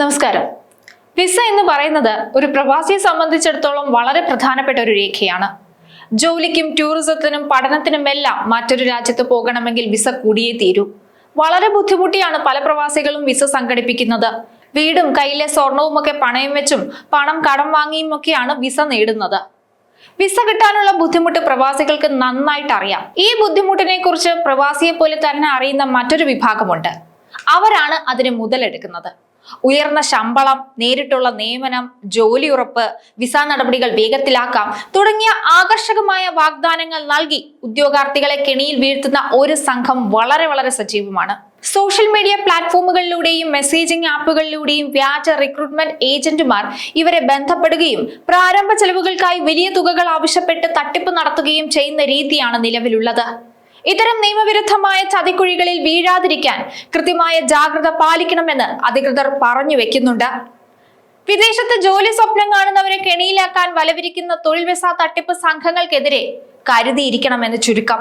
നമസ്കാരം. വിസ എന്ന് പറയുന്നത് ഒരു പ്രവാസിയെ സംബന്ധിച്ചിടത്തോളം വളരെ പ്രധാനപ്പെട്ട ഒരു രേഖയാണ്. ജോലിക്കും ടൂറിസത്തിനും പഠനത്തിനുമെല്ലാം മറ്റൊരു രാജ്യത്ത് പോകണമെങ്കിൽ വിസ കൂടിയേ തീരൂ. വളരെ ബുദ്ധിമുട്ടിയാണ് പല പ്രവാസികളും വിസ സംഘടിപ്പിക്കുന്നത്. വീടും കയ്യിലെ സ്വർണവും ഒക്കെ പണയം വെച്ചും പണം കടം വാങ്ങിയും ഒക്കെയാണ് വിസ നേടുന്നത്. വിസ കിട്ടാനുള്ള ബുദ്ധിമുട്ട് പ്രവാസികൾക്ക് നന്നായിട്ട് അറിയാം. ഈ ബുദ്ധിമുട്ടിനെ കുറിച്ച് പ്രവാസിയെ പോലെ തന്നെ അറിയുന്ന മറ്റൊരു വിഭാഗമുണ്ട്. അവരാണ് അതിന് മുതലെടുക്കുന്നത്. ഉയർന്ന ശമ്പളം നേരിട്ടുള്ള നിയമനം ജോലി ഉറപ്പ് വിസ നടപടികൾ വേഗത്തിലാക്കാം തുടങ്ങിയ ആകർഷകമായ വാഗ്ദാനങ്ങൾ നൽകി ഉദ്യോഗാർത്ഥികളെ കെണിയിൽ വീഴ്ത്തുന്ന ഒരു സംഘം വളരെ വളരെ സജീവമാണ്. സോഷ്യൽ മീഡിയ പ്ലാറ്റ്ഫോമുകളിലൂടെയും മെസ്സേജിംഗ് ആപ്പുകളിലൂടെയും വ്യാജ റിക്രൂട്ട്മെന്റ് ഏജന്റുമാർ ഇവരെ ബന്ധപ്പെടുകയും പ്രാരംഭ ചെലവുകൾക്കായി വലിയ തുകകൾ ആവശ്യപ്പെട്ട് തട്ടിപ്പ് നടത്തുകയും ചെയ്യുന്ന രീതിയാണ് നിലവിലുള്ളത്. ഇത്തരം നിയമവിരുദ്ധമായ ചതിക്കുഴികളിൽ വീഴാതിരിക്കാൻ കൃത്യമായ ജാഗ്രത പാലിക്കണമെന്ന് അധികൃതർ പറഞ്ഞു വെക്കുന്നുണ്ട്. വിദേശത്ത് ജോലി സ്വപ്നം കാണുന്നവരെ കെണിയിലാക്കാൻ വലവിരിക്കുന്ന തൊഴിൽ വിസ തട്ടിപ്പ് സംഘങ്ങൾക്കെതിരെ കരുതിയിരിക്കണമെന്ന് ചുരുക്കം.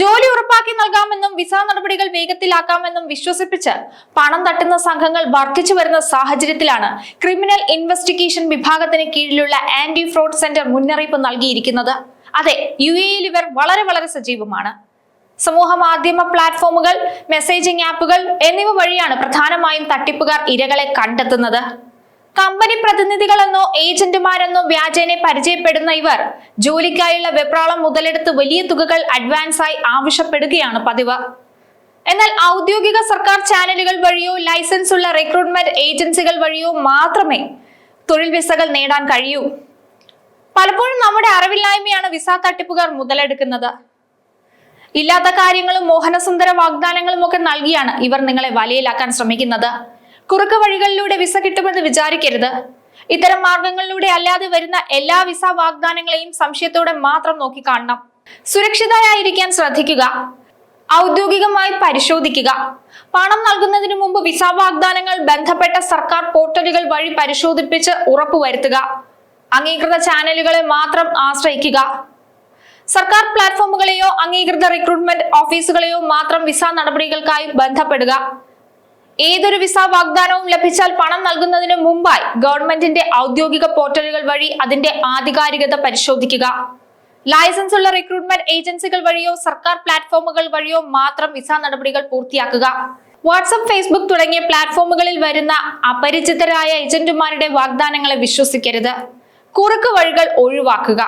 ജോലി ഉറപ്പാക്കി നൽകാമെന്നും വിസ നടപടികൾ വേഗത്തിലാക്കാമെന്നും വിശ്വസിപ്പിച്ച് പണം തട്ടുന്ന സംഘങ്ങൾ വർദ്ധിച്ചു വരുന്ന സാഹചര്യത്തിലാണ് ക്രിമിനൽ ഇൻവെസ്റ്റിഗേഷൻ വിഭാഗത്തിന് കീഴിലുള്ള ആന്റി ഫ്രോഡ് സെന്റർ മുന്നറിയിപ്പ് നൽകിയിരിക്കുന്നത്. അതെ യു എയിൽ ഇവർ വളരെ വളരെ സജീവമാണ്. സമൂഹ മാധ്യമ പ്ലാറ്റ്ഫോമുകൾ മെസ്സേജിംഗ് ആപ്പുകൾ എന്നിവ വഴിയാണ് പ്രധാനമായും തട്ടിപ്പുകാർ ഇരകളെ കണ്ടെത്തുന്നത്. കമ്പനി പ്രതിനിധികളെന്നോ ഏജന്റുമാരെന്നോ വ്യാജേനെ പരിചയപ്പെടുന്ന ഇവർ ജോലിക്കായുള്ള വെപ്രാളം മുതലെടുത്ത് വലിയ തുകകൾ അഡ്വാൻസായി ആവശ്യപ്പെടുകയാണ് പതിവ്. എന്നാൽ ഔദ്യോഗിക സർക്കാർ ചാനലുകൾ വഴിയോ ലൈസൻസ് ഉള്ള റിക്രൂട്ട്മെന്റ് ഏജൻസികൾ വഴിയോ മാത്രമേ തൊഴിൽ വിസകൾ നേടാൻ കഴിയൂ. പലപ്പോഴും നമ്മുടെ അറിവില്ലായ്മയാണ് വിസ തട്ടിപ്പുകാർ മുതലെടുക്കുന്നത്. ഇല്ലാത്ത കാര്യങ്ങളും മോഹനസുന്ദര വാഗ്ദാനങ്ങളും ഒക്കെ നൽകിയാണ് ഇവർ നിങ്ങളെ വലയിലാക്കാൻ ശ്രമിക്കുന്നത്. കുറുക്ക് വഴികളിലൂടെ വിസ കിട്ടുമെന്ന് വിചാരിക്കരുത്. ഇത്തരം മാർഗങ്ങളിലൂടെ അല്ലാതെ വരുന്ന എല്ലാ വിസ വാഗ്ദാനങ്ങളെയും സംശയത്തോടെ മാത്രം നോക്കിക്കാണണം സുരക്ഷിതരായിരിക്കാൻ ശ്രദ്ധിക്കുക. ഔദ്യോഗികമായി പരിശോധിക്കുക. പണം നൽകുന്നതിന് മുമ്പ് വിസ വാഗ്ദാനങ്ങൾ ബന്ധപ്പെട്ട സർക്കാർ പോർട്ടലുകൾ വഴി പരിശോധിപ്പിച്ച് ഉറപ്പുവരുത്തുക. അംഗീകൃത ചാനലുകളെ മാത്രം ആശ്രയിക്കുക. സർക്കാർ പ്ലാറ്റ്ഫോമുകളെയോ അംഗീകൃത റിക്രൂട്ട്മെന്റ് ഓഫീസുകളെയോ മാത്രം വിസ നടപടികൾക്കായി ബന്ധപ്പെടുക. ഏതൊരു വിസ വാഗ്ദാനവും ലഭിച്ചാൽ പണം നൽകുന്നതിന് മുമ്പായി ഗവൺമെന്റിന്റെ ഔദ്യോഗിക പോർട്ടലുകൾ വഴി അതിന്റെ ആധികാരികത പരിശോധിക്കുക. ലൈസൻസ് ഉള്ള റിക്രൂട്ട്മെന്റ് ഏജൻസികൾ വഴിയോ സർക്കാർ പ്ലാറ്റ്ഫോമുകൾ വഴിയോ മാത്രം വിസ നടപടികൾ പൂർത്തിയാക്കുക. വാട്സപ്പ് ഫേസ്ബുക്ക് തുടങ്ങിയ പ്ലാറ്റ്ഫോമുകളിൽ വരുന്ന അപരിചിതരായ ഏജന്റുമാരുടെ വാഗ്ദാനങ്ങളെ വിശ്വസിക്കരുത്. കുറുക്ക് വഴികൾ ഒഴിവാക്കുക.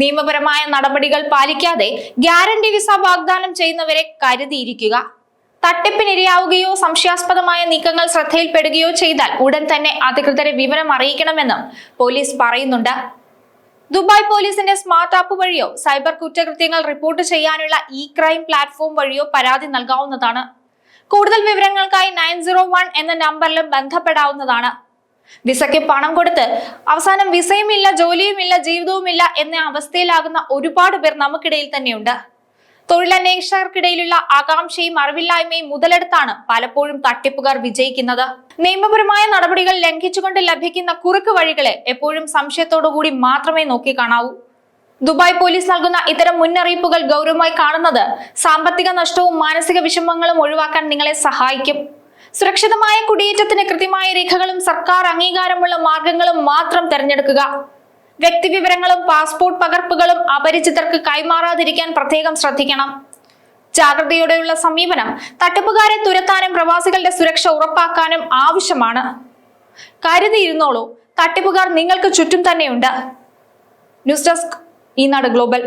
നിയമപരമായ നടപടികൾ പാലിക്കാതെ ഗ്യാരണ്ടി വിസ വാഗ്ദാനം ചെയ്യുന്നവരെ കരുതിയിരിക്കുക. തട്ടിപ്പിനിരയാവുകയോ സംശയാസ്പദമായ നീക്കങ്ങൾ ശ്രദ്ധയിൽപ്പെടുകയോ ചെയ്താൽ ഉടൻ തന്നെ അധികൃതരെ വിവരം അറിയിക്കണമെന്നും പോലീസ് പറയുന്നുണ്ട്. ദുബായ് പോലീസിന്റെ സ്മാർട്ട് ആപ്പ് വഴിയോ സൈബർ കുറ്റകൃത്യങ്ങൾ റിപ്പോർട്ട് ചെയ്യാനുള്ള ഇ ക്രൈം പ്ലാറ്റ്ഫോം വഴിയോ പരാതി നൽകാവുന്നതാണ്. കൂടുതൽ വിവരങ്ങൾക്കായി നയൻ എന്ന നമ്പറിലും ബന്ധപ്പെടാവുന്നതാണ്. വിസയ്ക്ക് പണം കൊടുത്ത് അവസാനം വിസയുമില്ല ജോലിയുമില്ല ജീവിതവുമില്ല എന്ന അവസ്ഥയിലാകുന്ന ഒരുപാട് പേർ നമുക്കിടയിൽ തന്നെയുണ്ട്. തൊഴിലന്വേഷകർക്കിടയിലുള്ള ആകാംക്ഷയും അറിവില്ലായ്മയും മുതലെടുത്താണ് പലപ്പോഴും തട്ടിപ്പുകാർ വിജയിക്കുന്നത്. നിയമപരമായ നടപടികൾ ലംഘിച്ചുകൊണ്ട് ലഭിക്കുന്ന കുറുക്ക് വഴികളെ എപ്പോഴും സംശയത്തോടുകൂടി മാത്രമേ നോക്കി കാണാവൂ. ദുബായ് പോലീസ് നൽകുന്ന ഇത്തരം മുന്നറിയിപ്പുകൾ ഗൗരവമായി കാണുന്നത് സാമ്പത്തിക നഷ്ടവും മാനസിക വിഷമങ്ങളും ഒഴിവാക്കാൻ നിങ്ങളെ സഹായിക്കും. സുരക്ഷിതമായ കുടിയേറ്റത്തിന് കൃത്യമായ രേഖകളും സർക്കാർ അംഗീകാരമുള്ള മാർഗങ്ങളും മാത്രം തിരഞ്ഞെടുക്കുക. വ്യക്തിവിവരങ്ങളും പാസ്പോർട്ട് പകർപ്പുകളും അപരിചിതർക്ക് കൈമാറാതിരിക്കാൻ പ്രത്യേകം ശ്രദ്ധിക്കണം. ജാഗ്രതയോടെയുള്ള സമീപനം തട്ടിപ്പുകാരെ തുരത്താനും പ്രവാസികളുടെ സുരക്ഷ ഉറപ്പാക്കാനും ആവശ്യമാണ്. കരുതിയിരുന്നോളൂ തട്ടിപ്പുകാർ നിങ്ങൾക്ക് ചുറ്റും തന്നെയുണ്ട്. News desk Eenadu global.